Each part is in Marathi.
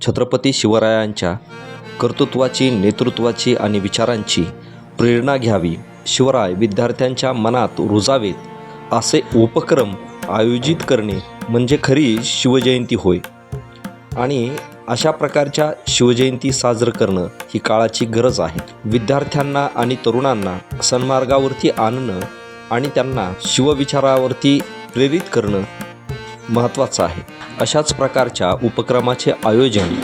छत्रपती शिवरायांच्या कर्तृत्वाची नेतृत्वाची आणि विचारांची प्रेरणा घ्यावी. शिवराय विद्यार्थ्यांच्या मनात रुजावेत असे उपक्रम आयोजित करणे म्हणजे खरी शिवजयंती होय. आणि अशा प्रकारच्या शिवजयंती साजरं करणं ही काळाची गरज आहे. विद्यार्थ्यांना आणि तरुणांना सन्मार्गावरती आणणं आणि त्यांना शिवविचारावरती प्रेरित करणं महत्त्वाचं आहे. अशाच प्रकारच्या उपक्रमाचे आयोजन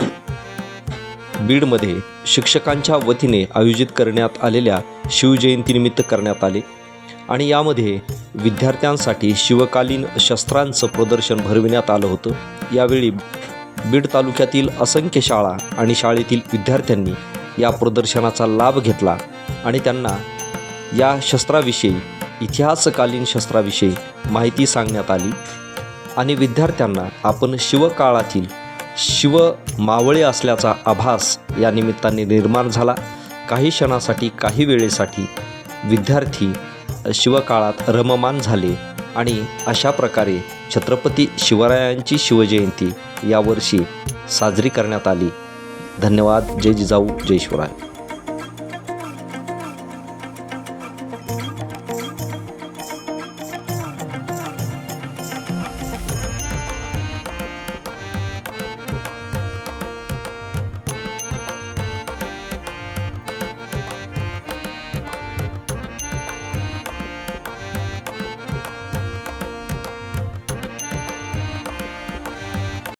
बीडमध्ये शिक्षकांच्या वतीने आयोजित करण्यात आलेल्या शिवजयंतीनिमित्त करण्यात आले आणि यामध्ये विद्यार्थ्यांसाठी शिवकालीन शस्त्रांचं प्रदर्शन भरविण्यात आलं होतं. यावेळी बीड तालुक्यातील असंख्य शाळा आणि शाळेतील विद्यार्थ्यांनी या प्रदर्शनाचा लाभ घेतला आणि त्यांना या शस्त्राविषयी इतिहासकालीन शस्त्राविषयी माहिती सांगण्यात आली. आणि विद्यार्थ्यांना आपण शिवकाळातील शिव मावळे असल्याचा आभास या निमित्ताने निर्माण झाला. काही क्षणासाठी काही वेळेसाठी विद्यार्थी शिवकाळात रममान झाले आणि अशा प्रकारे छत्रपती शिवरायांची शिवजयंती यावर्षी साजरी करण्यात आली. धन्यवाद. जय जिजाऊ. जय शिवराय.